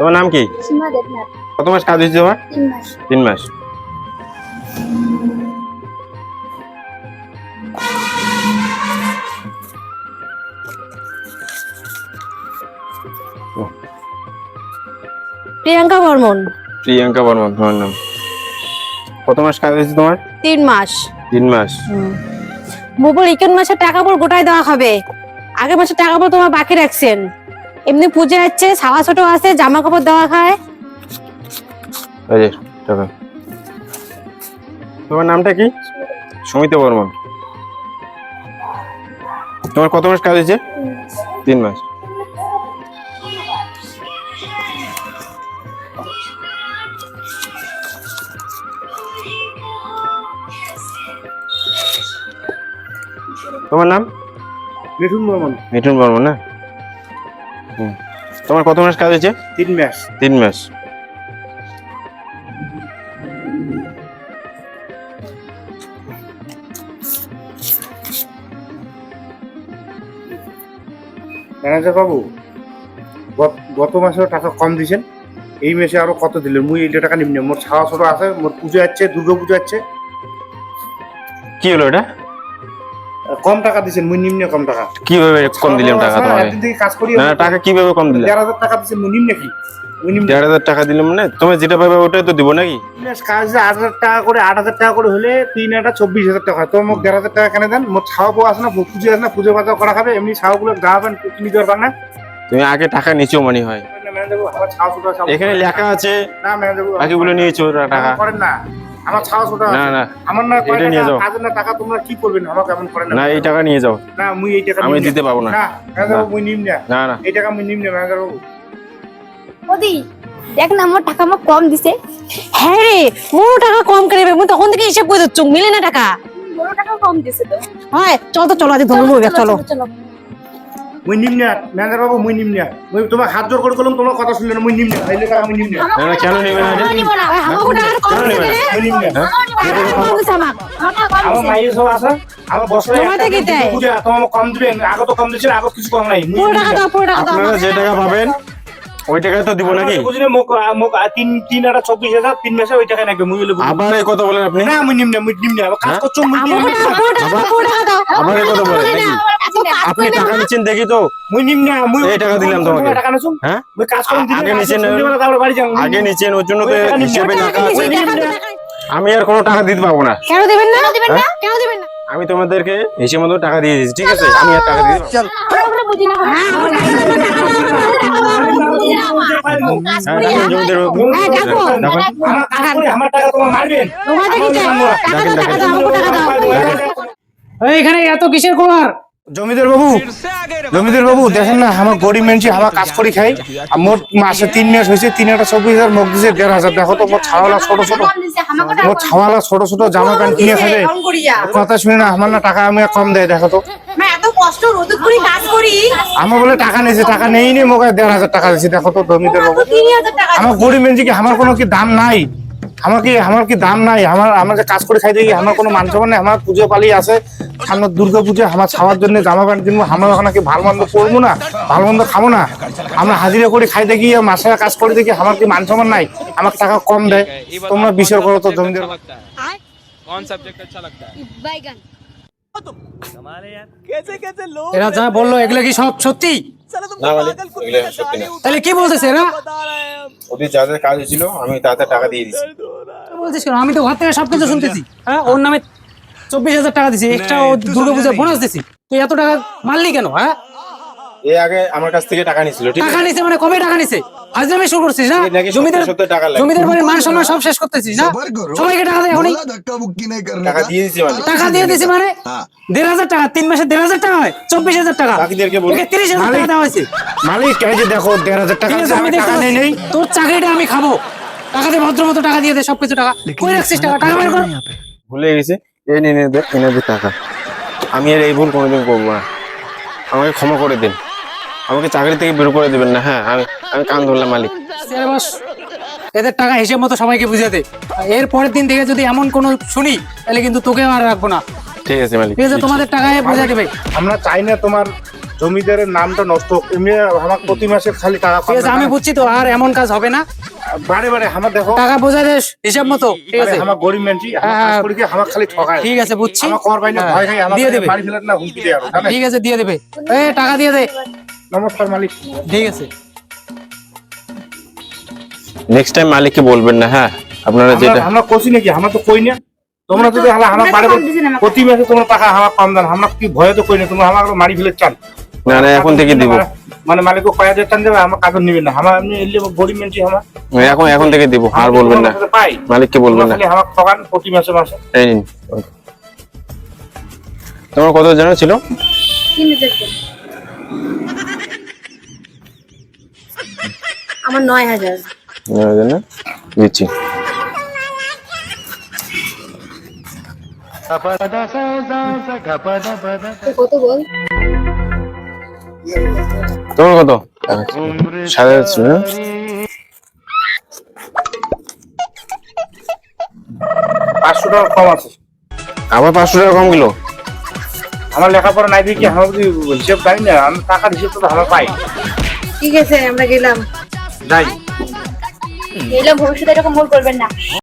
তোমার নাম কি? কত মাস কাজ হয়েছে তোমার? তিন মাস। তিন মাস। প্রিয়াঙ্কা বর্মন। প্রিয়াঙ্কা বর্মন তোমার নাম? কত মাস কাজ হয়েছে তোমার? তিন মাস। তিন মাস। বুবুর ইকেন মাসে টাকা পর গোটায় দেওয়া হবে। আগের মাসে টাকা পর তোমার বাকি রাখছেন। এমনি পুজো আছে ছাওয়া ছোট আছে জামা কাপড় দেওয়া খায়। এই যে টাকা। তোমার নামটা কি? সুমিতা বর্মন। তোমার কত মাস কাজ হয়েছে? তিন মাস। তোমার নাম? মিঠুন বর্মন। মিঠুন বর্মন না। তোমার কত মাস কাজ হয়েছে? তিন মাস। তিন মাস। ম্যানেজার বাবু গত- মাসেও টাকা কম দিছেন এই মাসে আরও কত দিলেন? মুই এইটা টাকা নিমনে মোর ছাওয়া ছোট আছে মোর পুজো আছে দুর্গা পুজো আছে। কি হলো এটা? কম টাকা দিছেন মুই নিম্নে কম টাকা। কীভাবে কম দিলাম টাকা তোমাকে? কাজ করি না টাকা কীভাবে কম দিলাম? দেড় হাজার টাকা দিছেন মুই নিম্নে কি? দেড় হাজার টাকা দিলাম মানে? তুমি যেটা পাবে ওটাই তো দিব নাকি? কাজ যে আট হাজার টাকা করে আট হাজার টাকা করে হলে তিন আটা চব্বিশ হাজার টাকা তো মোক দেড় হাজার টাকা কেন দেন? মোর ছাওয়া বউ আছে না পুজো আছে না পুজো বাজার করা খাবে এমনি ছাওয়াগুলো গা প্যান্ট কিনে দেওয়ার না। তুমি আগে টাকা নিচেও মনে হয়। এখানে লেখা আছে বাকিগুলো নিয়েছো টাকা। করেন না। আমার ছাওয়া ছোট না না আমার না কয় এটা নিয়ে টাকা যাও। কাজের না টাকা তোমরা কি আমাকে এমন না এই টাকা নিয়ে যাও না মুই এই টাকা আমি। দিতে পারব না না মুই নিম না না না এই টাকা মুই নিম না ওদি দেখ না আমার টাকা আমার কম দিছে হ্যাঁ রে মোর টাকা কম করে মুই তখন থেকে হিসাব করে দিচ্ছ মিলে না টাকা টাকা কম দিছে তো হয় চল তো চলো আজ ধরবো চলো চলো মুই নিম না ম্যানেজার বাবু মুই নিম না মুই তোমার হাত জোর করে করলাম তোমার কথা শুনলে না মুই নিম না এই টাকা মুই নিম না কেন নেবে না নিব না কেন না? মুই আমার মাইয়ের সব আছে। আমার বছরে তোমাদের কি দেয়? বুঝে তোমার কম দিবেন আগে তো কম দিছিল আগে কিছু কম নাই। আপনারা যে টাকা পাবেন ওই টাকায় তো দিব নাকি? বুঝলে মোক মোক তিন তিন আটা চব্বিশ হাজার তিন মাসে ওই টাকা নাকি মুই বলে বুঝি। আবার এই কথা বলেন আপনি। না মুই নিম না মুই নিম না কাজ হ্যাঁ? করছ মুই আবার এই কথা বলেন নাকি? আপনি টাকা নিচ্ছেন দেখি তো মুই নিম না মুই এই টাকা দিলাম তোমাকে। টাকা হ্যাঁ মুই কাজ করুন আগে ওর জন্য তো টাকা। হিসেবে আছে। আমি আর কোনো টাকা দিতে পারব না কেন দিবেন না দিবেন না কেন দিবেন না আমি তোমাদেরকে হিসেবে মতো টাকা দিয়ে দিয়েছি ঠিক আছে আমি আর টাকা দিয়ে হ্যাঁ। হ্যাঁ হ্যাঁ, এখানে এত কিসের খবর জমিদার বাবু জমিদার বাবু দেখেন না আমার গরিব মানুষ আমার কাজ করি খাই মোট মাসে তিন মাস হয়েছে তিন একটা চব্বিশ হাজার মুখ দিছে দেড় হাজার। দেখো তো মোট ছাওয়ালা ছোট ছোট। মোট ছাওয়ালা ছোট ছোট জামা প্যান্ট কিনে খাবে কথা শুনে না আমার না টাকা আমি কম দেয় দেখো তো। আমরা বলে টাকা নিয়েছে টাকা নেই নি মোকে দেড় হাজার টাকা দিচ্ছে দেখো তো জমিদার বাবু। হাজার আমার গরিব মানুষ কি আমার কোনো কি দাম নাই? আমার কি আমার কি দাম নাই? আমার আমার যে কাজ করে খাই দেখি আমার কোনো মান সম্মান নাই আমার পুজো পালি আছে। সামনে দুর্গা পুজো আমার খাওয়ার জন্য জামা প্যান্ট কিনবো আমরা ওখানে কি ভালো মন্দ করব না ভালো মন্দ খাব না। আমরা হাজিরা করে খাই দেখি মাসের কাজ করে দেখি আমার কি মান সম্মান নাই আমার টাকা কম দেয়। তোমরা বিচার করো তো জমিদার এরা যা বলল এগুলো কি সব সত্যি? মানে তাহলে কি বলতেছে এরা? ওদের কাজ হয়েছিল আমি তাতে টাকা দিয়ে দিচ্ছি বলছিস কেন? আমি তো ঘর থেকে সবকিছু শুনতেছি। হ্যাঁ ওর নামে চব্বিশ হাজার টাকা দিছি। এক্সট্রা ও দুর্গাপূজার বোনাস দিছি। তুই এত টাকা মারলি কেন হ্যাঁ? এ আগে আমার কাছ থেকে টাকা নিছিল টাকা নিছে মানে কবে টাকা নিছে? শুরু করছিস হ্যাঁ? না জমিদার জমিদার মান সম্মান সব শেষ করতেছিস হ্যাঁ? না সবাইকে টাকা দেয় এখনই। টাকা দিয়ে দিছি মানে। টাকা দিয়ে দিছি মানে? টাকা তিন মাসে 10000 টাকা হয় 24000 টাকা। বাকিদেরকে বল টাকা দেওয়া হয়েছে। মালিক যে দেখো টাকা টাকা তোর চাকরিটা আমি খাব। টাকা দিয়ে ভদ্র মতো টাকা দিয়ে দে সবকিছু টাকা। কই রাখছিস টাকা? টাকা বের কর। ভুলে গেছি। এই নিয়ে এনে দে এনে দে টাকা। আমি আর এই ভুল কোনোদিন করব না। আমাকে ক্ষমা করে দিন। আমাকে চাকরি থেকে বের করে দেবেন না হ্যাঁ আমি আমি কান ধরলাম মালিক। বস। এদের টাকা হিসেব মতো সবাইকে বুঝিয়ে দে। এর পরের দিন থেকে যদি এমন কোনো শুনি তাহলে কিন্তু তোকে আর রাখব না। ঠিক আছে মালিক। ঠিক আছে তোমাদের টাকায় বুঝিয়ে দেবে। আমরা চাই না তোমার জমিদারের নামটা নষ্ট হোক। এমনি আমার প্রতি মাসে খালি টাকা আমি বুঝছি তো আর এমন কাজ হবে না। বারে বারে আমার দেখো। টাকা বোঝা দেশ হিসাব মতো। ঠিক আছে আমার গরিব মানুষ আমার কাজ হ্যাঁ। আমার খালি ঠকায় ঠিক আছে বুঝছি। আমার কর পাই না হ্যাঁ, ভয় খাই আমার দিয়ে দেবে। বাড়ি ফেলার না হুমকি দেয় আরও ঠিক আছে দিয়ে দেবে। এ টাকা দিয়ে দে। নমস্কার মালিক। ঠিক আছে। নেক্সট টাইম মালিককে বলবেন না হ্যাঁ? আপনারা যেটা আমরা- কষি নাকি আমরা তো কই না? তোমরা যদি হালা আমার বাড়ি। প্রতি মাসে তোমরা টাকা আমার কম দেন আমরা কি ভয়ে তো কই না? তোমরা আমার মারি ফেলে চান। না না এখন থেকে দিব। মানে মালিক কয় হাজার টান দেবে আমার কাগজ নিবেন না। আমার এমনি এলে গরিব মানুষ আমার এখন এখন থেকে দিব আর বলবেন না। পাই। মালিককে বলবেন না। আমার ঠকান প্রতি মাসে মাসে। এই নিন তোমার কত জানা ছিল? হাজার আমার নয় হাজার। দিচ্ছি। কত বল? তোমার কত? সাড়ে না পাঁচশো টাকা কম আছে। আবার পাঁচশো টাকা কম গেল আমার লেখাপড়া নাই দেখি আমার যদি হিসেব জানি না আমি টাকার হিসেব তো আমার পাই। ঠিক আছে আমরা গেলাম। যাই। এগুলো ভবিষ্যতে এরকম ভুল করবেন না।